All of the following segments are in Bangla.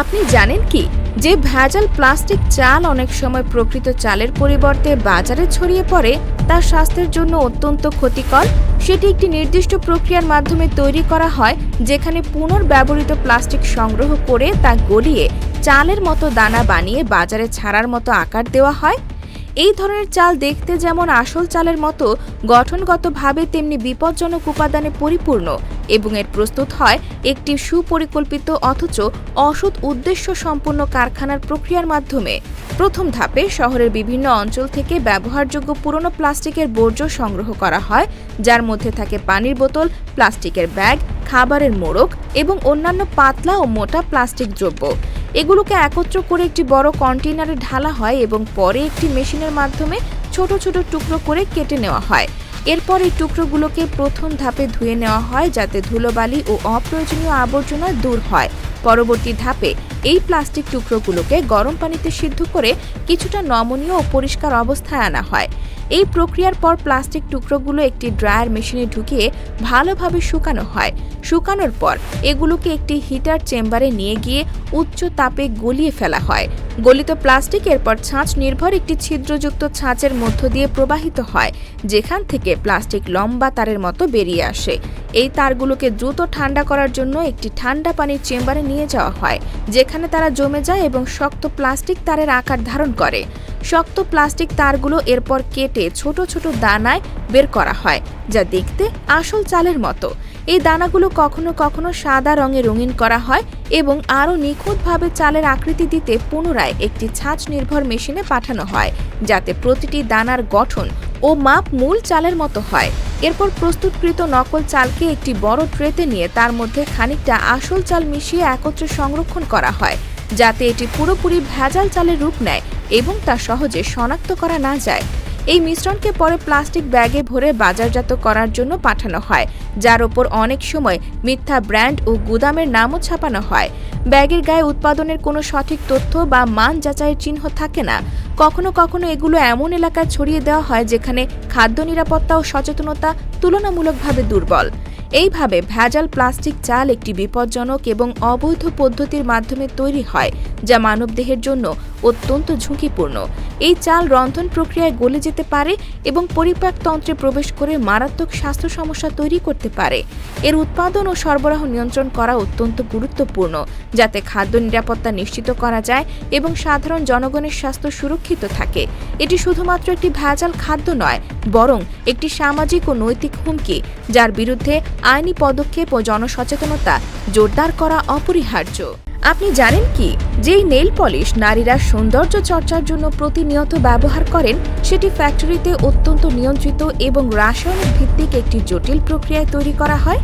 আপনি জানেন কি? যে ভেজাল প্লাস্টিক চাল অনেক সময় প্রকৃত চালের পরিবর্তে বাজারে ছড়িয়ে পড়ে তা স্বাস্থ্যের জন্য অত্যন্ত ক্ষতিকর। সেটি একটি নির্দিষ্ট প্রক্রিয়ার মাধ্যমে তৈরি করা হয়, যেখানে পুনর্ব্যবহৃত প্লাস্টিক সংগ্রহ করে তা গলিয়ে চালের মতো দানা বানিয়ে বাজারে ছাড়ার মতো আকার দেওয়া হয়। এই ধরনের চাল দেখতে যেমন আসল চালের মতো গঠনগতভাবে, তেমনি বিপজ্জনক উপাদানে পরিপূর্ণ। এবং এর প্রস্তুত হয় একটি সুপরিকল্পিত অথচ অসৎ উদ্দেশ্য সম্পন্ন কারখানার প্রক্রিয়ার মাধ্যমে। প্রথম ধাপে শহরের বিভিন্ন অঞ্চল থেকে ব্যবহারযোগ্য পুরনো প্লাস্টিকের বর্জ্য সংগ্রহ করা হয়, যার মধ্যে থাকে পানির বোতল, প্লাস্টিকের ব্যাগ, খাবারের মোড়ক এবং অন্যান্য পাতলা ও মোটা প্লাস্টিক দ্রব্য। এগুলোকে একত্র করে একটি বড় কন্টেইনারে ঢালা হয় এবং পরে একটি মেশিনের মাধ্যমে ছোট ছোট টুকরো করে কেটে নেওয়া হয়। এরপর এই টুকরোগুলোকে প্রথম ধাপে ধুয়ে নেওয়া হয় যাতে ধুলোবালি ও অপ্রয়োজনীয় আবর্জনা দূর হয়। পরবর্তী ধাপে এই প্লাস্টিক টুকরোগুলোকে গরম পানিতে সিদ্ধ করে কিছুটা নমনীয় ও পরিষ্কার অবস্থায় আনা হয়। এই প্রক্রিয়ার পর প্লাস্টিক টুকরোগুলো একটি ড্রায়ার মেশিনে ঢুকিয়ে ভালোভাবে শুকানো হয়। শুকানোর পর এগুলোকে একটি হিটার চেম্বারে নিয়ে গিয়ে উচ্চ তাপে গলিয়ে ফেলা হয়। গলিত প্লাস্টিক এরপর ছাঁচ নির্ভর একটি ছিদ্রযুক্ত ছাঁচের মধ্য দিয়ে প্রবাহিত হয়, যেখান থেকে প্লাস্টিক লম্বা তারের মতো বেরিয়ে আসে। এই তারগুলোকে দ্রুত ঠান্ডা করার জন্য একটি ঠান্ডা পানির চেম্বারে নিয়ে যাওয়া হয়, যেখানে তারা জমে যায় এবং শক্ত প্লাস্টিক তারের আকার ধারণ করে। শক্ত প্লাস্টিক তারগুলো এরপর কেটে ছোট ছোট দানায় বের করা হয়, যা দেখতে আসল চালের মতো। এই দানাগুলো কখনো কখনো সাদা রঙে রঙিন করা হয় এবং আরও নিখুঁতভাবে চালের আকৃতি দিতে পুনরায় একটি ছাঁচ নির্ভর মেশিনে পাঠানো হয়, যাতে প্রতিটি দানার গঠন ও মাপ মূল চালের মতো হয়। এরপর প্রস্তুতকৃত নকল চালকে একটি বড় ট্রেতে নিয়ে তার মধ্যে খানিকটা আসল চাল মিশিয়ে একত্রে সংরক্ষণ করা হয়, যাতে এটি পুরোপুরি ভেজাল চালের রূপ নেয় এবং তা সহজে শনাক্ত করা না যায়। এই মিশ্রণকে পরে প্লাস্টিক ব্যাগে ভরে বাজারজাত করার জন্য পাঠানো হয়, যার ওপর অনেক সময় মিথ্যা ব্র্যান্ড ও গুদামের নামও ছাপানো হয়। ব্যাগের গায়ে উৎপাদনের কোনো সঠিক তথ্য বা মান যাচাইয়ের চিহ্ন থাকে না। কখনো কখনো এগুলো এমন এলাকায় ছড়িয়ে দেওয়া হয় যেখানে খাদ্য নিরাপত্তা ও সচেতনতা তুলনামূলকভাবে দুর্বল। এইভাবে ভেজাল প্লাস্টিক চাল একটি বিপজ্জনক এবং অবৈধ পদ্ধতির মাধ্যমে তৈরি হয়, যা মানবদেহের জন্য অত্যন্ত ঝুঁকিপূর্ণ। এই চাল রন্ধন প্রক্রিয়ায় গলে যেতে পারে এবং পরিপাকতন্ত্রে প্রবেশ করে মারাত্মক স্বাস্থ্য সমস্যা তৈরি করতে পারে। এর উৎপাদন ও সরবরাহ নিয়ন্ত্রণ করা অত্যন্ত গুরুত্বপূর্ণ, যাতে খাদ্য নিরাপত্তা নিশ্চিত করা যায় এবং সাধারণ জনগণের স্বাস্থ্য সুরক্ষিত থাকে। এটি শুধুমাত্র একটি ভেজাল খাদ্য নয়, বরং একটি সামাজিক ও নৈতিক হুমকি, যার বিরুদ্ধে আইনি পদক্ষেপ ও জনসচেতনতা জোরদার করা অপরিহার্য। আপনি জানেন কি? যেই নেল পলিশ নারীরা সৌন্দর্য চর্চার জন্য প্রতিনিয়ত ব্যবহার করেন, সেটি ফ্যাক্টরিতে অত্যন্ত নিয়ন্ত্রিত এবং রাসায়নিক ভিত্তিক একটি জটিল প্রক্রিয়ায় তৈরি করা হয়।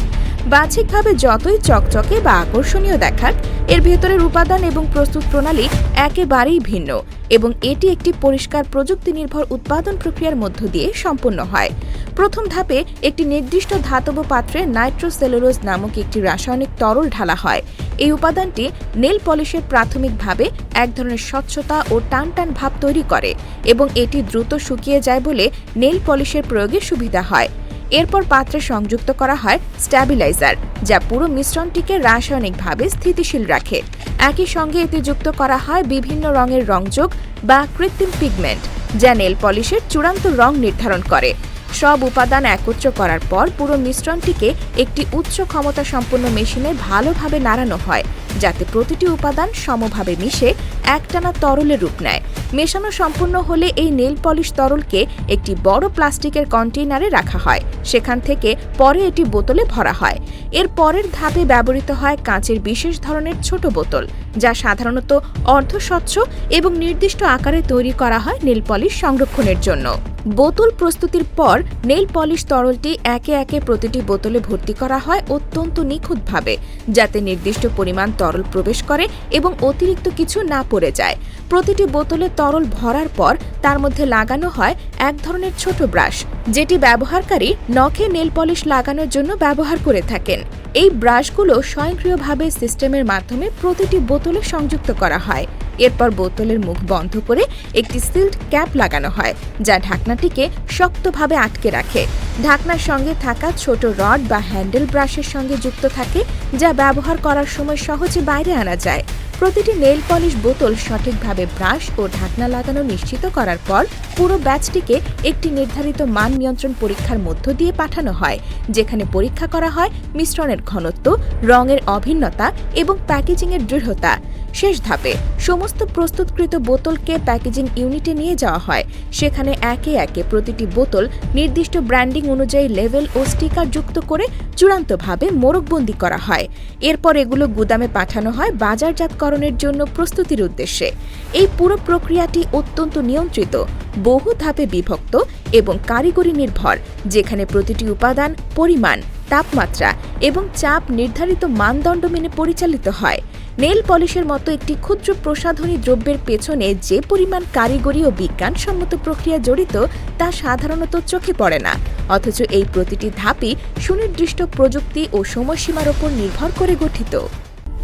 বাহ্যিকভাবে যতই চকচকে বা আকর্ষণীয় দেখাক, এর ভেতরের উপাদান এবং প্রস্তুত প্রণালী একেবারেই ভিন্ন এবং এটি একটি পরিষ্কার প্রযুক্তি নির্ভর উৎপাদন প্রক্রিয়ার মধ্য দিয়ে সম্পন্ন হয়। প্রথম ধাপে একটি নির্দিষ্ট ধাতব পাত্রে নাইট্রোসেলুলোজ নামক একটি রাসায়নিক তরল ঢালা হয়। এই উপাদানটি নেল পলিশের প্রাথমিকভাবে এক ধরনের স্বচ্ছতা ও টান টান ভাব তৈরি করে এবং এটি দ্রুত শুকিয়ে যায় বলে নেল পলিশের প্রয়োগে সুবিধা হয়। এরপর পাত্রে সংযুক্ত করা হয় স্ট্যাবিলাইজার, যা পুরো মিশ্রণটিকে রাসায়নিকভাবে স্থিতিশীল রাখে। একই সঙ্গে এতে যুক্ত করা হয় বিভিন্ন রঙের রংযোগ বা কৃত্রিম পিগমেন্ট, যা নেল পলিশের চূড়ান্ত রং নির্ধারণ করে। সব উপাদান একত্র করার পর পুরো মিশ্রণটিকে একটি উচ্চ ক্ষমতা সম্পন্ন মেশিনে ভালোভাবে নাড়ানো হয়, যাতে প্রতিটি উপাদান সমভাবে মিশে একটানা তরলের রূপ নেয়। মেশানো সম্পূর্ণ হলে এই নেল পলিশ তরলকে একটি বড় প্লাস্টিকের কন্টেইনারে রাখা হয়, সেখান থেকে পরে এটি বোতলে ভরা হয়। এর পরের ধাপে ব্যবহৃত হয় কাঁচের বিশেষ ধরনের ছোট বোতল। যা সাধারণত অর্ধস্বচ্ছ এবং নির্দিষ্ট আকারে তৈরি করা হয় নেল পলিশ সংরক্ষণের জন্য। বোতল প্রস্তুতির পর নেল পলিশ তরলটি একে একে প্রতিটি বোতলে ভর্তি করা হয় অত্যন্ত নিখুঁতভাবে, যাতে নির্দিষ্ট পরিমাণ তরল প্রবেশ করে এবং অতিরিক্ত কিছু না পড়ে যায়। প্রতিটি বোতলে তরল ভরার পর তার মধ্যে লাগানো হয় এক ধরনের ছোট ব্রাশ, যেটি ব্যবহারকারী নখে নেল পলিশ লাগানোর জন্য ব্যবহার করে থাকেন। এই ব্রাশগুলো স্বয়ংক্রিয়ভাবে সিস্টেমের মাধ্যমে প্রতিটি বোতলে সংযুক্ত করা হয়। এরপর বোতলের মুখ বন্ধ করে একটি সিল্ড ক্যাপ লাগানো হয়, যা ঢাকনাটিকে শক্তভাবে আটকে রাখে। ঢাকনার সঙ্গে থাকা ছোট রড বা হ্যান্ডেল ব্রাশের সঙ্গে যুক্ত থাকে, যা ব্যবহার করার সময় সহজে বাইরে আনা যায়। প্রতিটি নেল পলিশ বোতল সঠিকভাবে ব্রাশ ও ঢাকনা লাগানো নিশ্চিত করার পর পুরো ব্যাচটিকে একটি নির্ধারিত মান নিয়ন্ত্রণ পরীক্ষার মধ্য দিয়ে পাঠানো হয়, যেখানে পরীক্ষা করা হয় মিশ্রণের ঘনত্ব, রঙের অভিন্নতা এবং প্যাকেজিংয়ের দৃঢ়তা। শেষ ধাপে সমস্ত প্রস্তুতকৃত বোতলকে প্যাকেজিং ইউনিটে নিয়ে যাওয়া হয়। সেখানে একে একে প্রতিটি বোতল নির্দিষ্ট ব্র্যান্ডিং অনুযায়ী লেভেল ও স্টিকার যুক্ত করে চূড়ান্তভাবে মোড়কবন্দি করা হয়। এরপর এগুলো গুদামে পাঠানো হয় বাজারজাতকরণের জন্য প্রস্তুতির উদ্দেশ্যে। এই পুরো প্রক্রিয়াটি অত্যন্ত নিয়ন্ত্রিত, বহু ধাপে বিভক্ত এবং কারিগরি নির্ভর, যেখানে প্রতিটি উপাদান পরিমাণ তাপমাত্রা এবং চাপ নির্ধারিত মানদণ্ড মেনে পরিচালিত হয়। নেল পলিশের মতো একটি ক্ষুদ্র প্রসাধনী দ্রব্যের পেছনে যে পরিমাণ কারিগরি ও বিজ্ঞানসম্মত প্রক্রিয়া জড়িত, তা সাধারণত চোখে পড়ে না। অথচ এই প্রতিটি ধাপই সুনির্দিষ্ট প্রযুক্তি ও সময়সীমার ওপর নির্ভর করে গঠিত।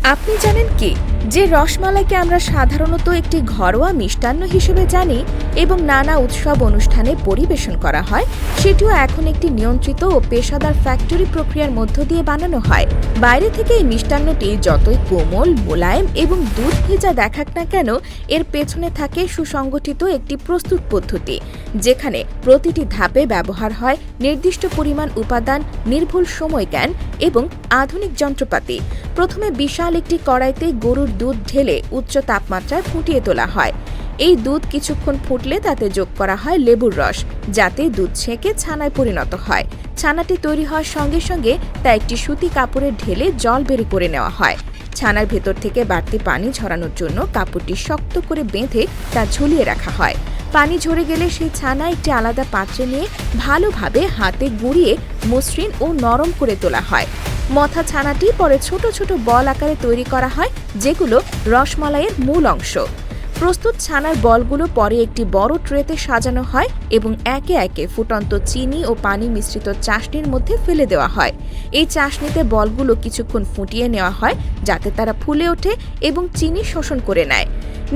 আপনি জানেন কি? যে রসমালাইকে আমরা সাধারণত একটি ঘরোয়া মিষ্টান্ন হিসেবে জানি এবং নানা উৎসব অনুষ্ঠানে পরিবেশন করা হয়, সেটিও এখন একটি নিয়ন্ত্রিত ও পেশাদার ফ্যাক্টরি প্রক্রিয়ার মধ্য দিয়ে বানানো হয়। বাইরে থেকে এই মিষ্টান্নটি যতই কোমল, মোলায়েম এবং দুধ ভেজা দেখাক না কেন, এর পেছনে থাকে সুসংগঠিত একটি প্রস্তুত পদ্ধতি, যেখানে প্রতিটি ধাপে ব্যবহার হয় নির্দিষ্ট পরিমাণ উপাদান, নির্ভুল সময় জ্ঞান এবং আধুনিক যন্ত্রপাতি। প্রথমে বিশাল একটি কড়াইতে গরুর দুধ ঢেলে উচ্চ তাপমাত্রায় ফুটিয়ে তোলা হয়। এই দুধ কিছুক্ষণ ফুটলে তাতে যোগ করা হয় লেবুর রস, যাতে দুধ ছেঁকে ছানায় পরিণত হয়। ছানাটি তৈরি হওয়ার সঙ্গে সঙ্গে তা একটি সুতি কাপড়ে ঢেলে জল বের করে নেওয়া হয়। ছানার ভেতর থেকে বাড়তি পানি ঝরানোর জন্য কাপড়টি শক্ত করে বেঁধে তা ঝুলিয়ে রাখা হয়। পানি ঝরে গেলে সেই ছানা একটি আলাদা পাত্রে নিয়ে ভালোভাবে হাতে গুঁড়িয়ে মসৃণ ও নরম করে তোলা হয়। মথা ছানাটি পরে ছোট ছোট বল আকারে তৈরি করা হয়, যেগুলো রসমালাইয়ের মূল অংশ। প্রস্তুত ছানার বলগুলো পরে একটি বড় ট্রেতে সাজানো হয় এবং একে একে ফুটন্ত চিনি ও পানি মিশ্রিত চাশনির মধ্যে ফেলে দেওয়া হয়। এই চাশনিতে বলগুলো কিছুক্ষণ ফুটিয়ে নেওয়া হয়, যাতে তারা ফুলে ওঠে এবং চিনি শোষণ করে নেয়।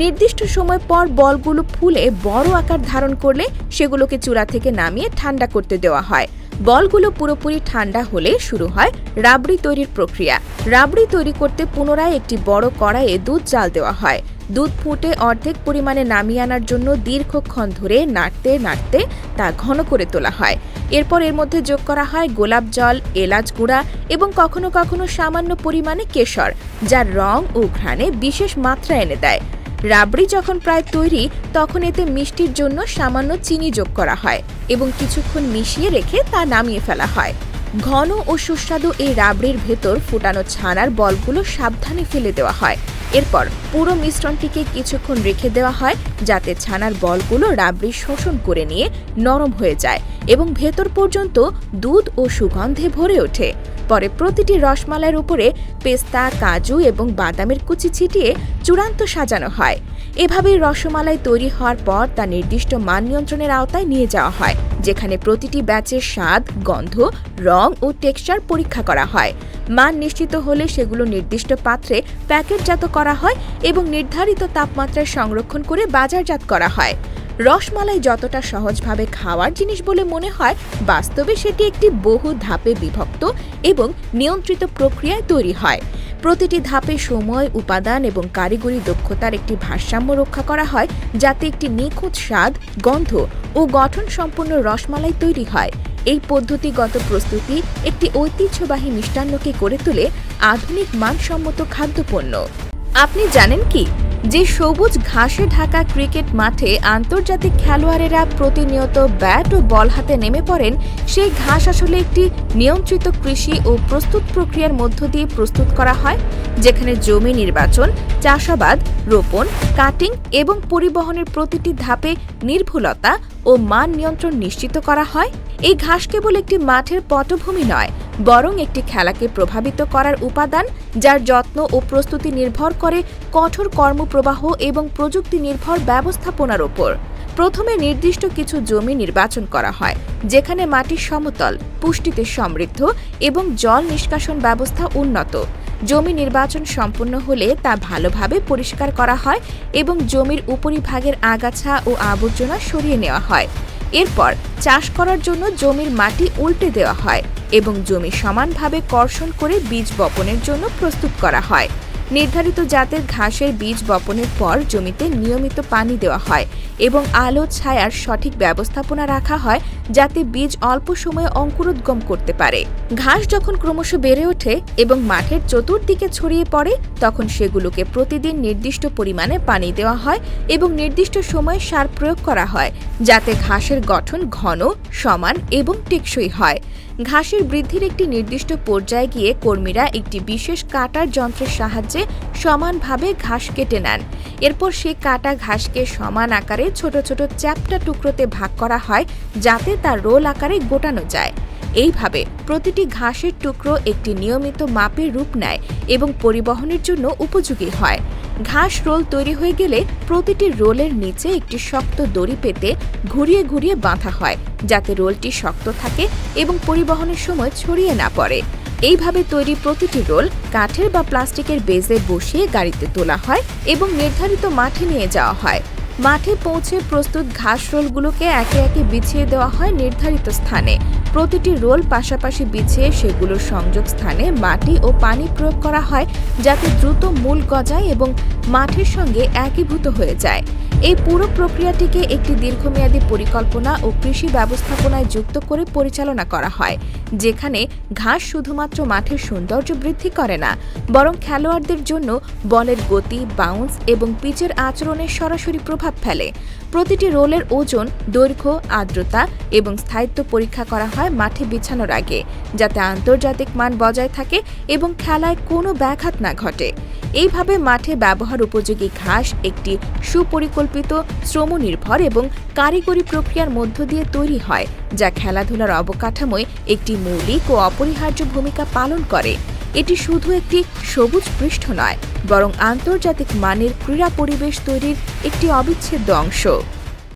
নির্দিষ্ট সময় পর বলগুলো ফুলে বড় আকার ধারণ করলে সেগুলোকে চূড়া থেকে নামিয়ে ঠান্ডা করতে দেওয়া হয়। বলগুলো পুরোপুরি ঠান্ডা হলে শুরু হয় রাবড়ি তৈরির প্রক্রিয়া। রাবড়ি তৈরি করতে পুনরায় একটি বড় কড়াইয়ে দুধ জাল দেওয়া হয়। দুধ ফুটে অর্ধেক পরিমাণে নামিয়ে আনার জন্য দীর্ঘক্ষণ ধরে নাড়তে নাড়তে তা ঘন করে তোলা হয়। এরপর এর মধ্যে যোগ করা হয় গোলাপ জল, এলাচ গুঁড়া এবং কখনো কখনো সামান্য পরিমাণে কেশর, যার রং ও ঘ্রাণে বিশেষ মাত্রা এনে দেয়। রাবড়ি যখন প্রায় তৈরি, তখন এতে মিষ্টির জন্য সামান্য চিনি যোগ করা হয় এবং কিছুক্ষণ মিশিয়ে রেখে তা নামিয়ে ফেলা হয়। ঘন ও সুস্বাদু এই রাবড়ির ভেতর ফুটানো ছানার বলগুলো সাবধানে ফেলে দেওয়া হয়। এরপর পুরো মিশ্রণটিকে কিছুক্ষণ রেখে দেওয়া হয়, যাতে ছানার বলগুলো রাবড়ি শোষণ করে নিয়ে নরম হয়ে যায় এবং ভেতর পর্যন্ত দুধ ও সুগন্ধে ভরে ওঠে। পরে প্রতিটি রসমালাইয়ের উপরে পেস্তা, কাজু এবং বাদামের কুচি ছিটিয়ে চূড়ান্ত সাজানো হয়। এভাবেই রসমালাই তৈরি হওয়ার পর তা নির্দিষ্ট মান নিয়ন্ত্রণের আওতায় নিয়ে যাওয়া হয়। যেখানে প্রতিটি ব্যাচের স্বাদ, গন্ধ, রং ও টেক্সচার পরীক্ষা করা হয়। মান নিশ্চিত হলে সেগুলো নির্দিষ্ট পাত্রে প্যাকেটজাত করা হয় এবং নির্ধারিত তাপমাত্রায় সংরক্ষণ করে বাজারজাত করা হয়। রসমালাই যতটা সহজভাবে খাওয়ার জিনিস বলে মনে হয়, বাস্তবে সেটি একটি বহু ধাপে বিভক্ত এবং নিয়ন্ত্রিত প্রক্রিয়ায় তৈরি হয়। প্রতিটি ধাপে সময়, উপাদান এবং কারিগরি দক্ষতার একটি ভারসাম্য রক্ষা করা হয়, যাতে একটি নিখুঁত স্বাদ, গন্ধ ও গঠন সম্পন্ন রসমালাই তৈরি হয়। এই পদ্ধতিগত প্রস্তুতি একটি ঐতিহ্যবাহী মিষ্টান্নকে করে তোলে আধুনিক মানসম্মত খাদ্যপণ্য। আপনি জানেন কি? যে সবুজ ঘাসে ঢাকা ক্রিকেট মাঠে আন্তর্জাতিক খেলোয়াড়েরা প্রতিনিয়ত ব্যাট ও বল হাতে নেমে পড়েন, সেই ঘাস আসলে একটি নিয়ন্ত্রিত কৃষি ও প্রস্তুত প্রক্রিয়ার মধ্য দিয়ে প্রস্তুত করা হয়, যেখানে জমি নির্বাচন, চাষাবাদ, রোপণ, কাটিং এবং পরিবহনের প্রতিটি ধাপে নির্ভুলতা ও মান নিয়ন্ত্রণ নিশ্চিত করা হয়। এই ঘাস কেবল একটি মাঠের পটভূমি নয়, বরং একটি খেলাকে প্রভাবিত করার উপাদান, যার যত্ন ও প্রস্তুতি নির্ভর করে কঠোর কর্মপ্রবাহ এবং প্রযুক্তি নির্ভর ব্যবস্থাপনার ওপর। প্রথমে নির্দিষ্ট কিছু জমি নির্বাচন করা হয়, যেখানে মাটি সমতল, পুষ্টিতে সমৃদ্ধ এবং জল নিষ্কাশন ব্যবস্থা উন্নত। জমি নির্বাচন সম্পন্ন হলে তা ভালোভাবে পরিষ্কার করা হয় এবং জমির উপরিভাগের আগাছা ও আবর্জনা সরিয়ে নেওয়া হয়। এরপর চাষ করার জন্য জমির মাটি উল্টে দেওয়া হয় এবং জমি সমানভাবে কর্ষণ করে বীজ বপনের জন্য প্রস্তুত করা হয়। নির্ধারিত জাতের ঘাসের বীজ বপনের পর জমিতে নিয়মিত পানি দেওয়া হয় এবং আলো ছায়ার সঠিক ব্যবস্থাপনা রাখা হয় যাতে বীজ অল্প সময়ে অঙ্কুরোদ্গম করতে পারে। ঘাস যখন ক্রমশ বেড়ে ওঠে এবং মাঠের চতুর্দিকে ছড়িয়ে পড়ে, তখন সেগুলোকে প্রতিদিন নির্দিষ্ট পরিমাণে পানি দেওয়া হয় এবং নির্দিষ্ট সময়ে সার প্রয়োগ করা হয়, যাতে ঘাসের গঠন ঘন, সমান এবং টেকসই হয়। ঘাসের বৃদ্ধির একটি নির্দিষ্ট পর্যায়ে গিয়ে কর্মীরা একটি বিশেষ কাটার যন্ত্রের সাহায্যে সমানভাবে ঘাস কেটে নেন। এরপর সেই কাটা ঘাসকে সমান আকারে ছোট ছোট চ্যাপ্টা টুকরোতে ভাগ করা হয় যাতে তা রোল আকারে গোটানো যায়। এইভাবে প্রতিটি ঘাসের টুকরো একটি নিয়মিত মাপের রূপ নেয় এবং পরিবহনের জন্য উপযোগী হয়। ঘাস রোল তৈরি হয়ে গেলে প্রতিটি রোলের নিচে একটি শক্ত দড়ি পেতে ঘুরিয়ে ঘুরিয়ে বাঁধা হয়, যাতে রোলটি শক্ত থাকে এবং পরিবহনের সময় ছড়িয়ে না পড়ে। এইভাবে তৈরি প্রতিটি রোল কাঠের বা প্লাস্টিকের বেজে বসিয়ে গাড়িতে তোলা হয় এবং নির্ধারিত মাঠে নিয়ে যাওয়া হয়। মাঠে পৌঁছে প্রস্তুত ঘাস রোলগুলোকে একে একে বিছিয়ে দেওয়া হয় নির্ধারিত স্থানে। প্রতিটি রোল পাশাপাশি বিছিয়ে সেগুলোর সংযোগ স্থানে মাটি ও পানি প্রয়োগ করা হয় যাতে দ্রুত মূল গজায় এবং মাঠের সঙ্গে একীভূত হয়ে যায়। এই পুরো প্রক্রিয়াটিকে একটি দীর্ঘমেয়াদী পরিকল্পনা ও কৃষি ব্যবস্থাপনায় যুক্ত করে পরিচালনা করা হয়, যেখানে ঘাস শুধুমাত্র মাঠের সৌন্দর্য বৃদ্ধি করে না, বরং খেলোয়াড়দের জন্য বলের গতি বাউন্স এবং পিচের আচরণে সরাসরি প্রভাব ফেলে। প্রতিটি রোলের ওজন, দৈর্ঘ্য, আর্দ্রতা এবং স্থায়িত্ব পরীক্ষা করা হয় মাঠে বিছানোর আগে, যাতে আন্তর্জাতিক মান বজায় থাকে এবং খেলায় কোনো ব্যাঘাত না ঘটে। এইভাবে মাঠে ব্যবহার উপযোগী ঘাস একটি সুপরিকল্পিত, শ্রমনির্ভর এবং কারিগরি প্রক্রিয়ার মধ্য দিয়ে তৈরি হয়, যা খেলাধুলার অবকাঠামোয় একটি মৌলিক ও অপরিহার্য ভূমিকা পালন করে। এটি শুধু একটি সবুজ পৃষ্ঠ নয়, বরং আন্তর্জাতিক মানের ক্রীড়া পরিবেশ তৈরির একটি অবিচ্ছেদ্য অংশ।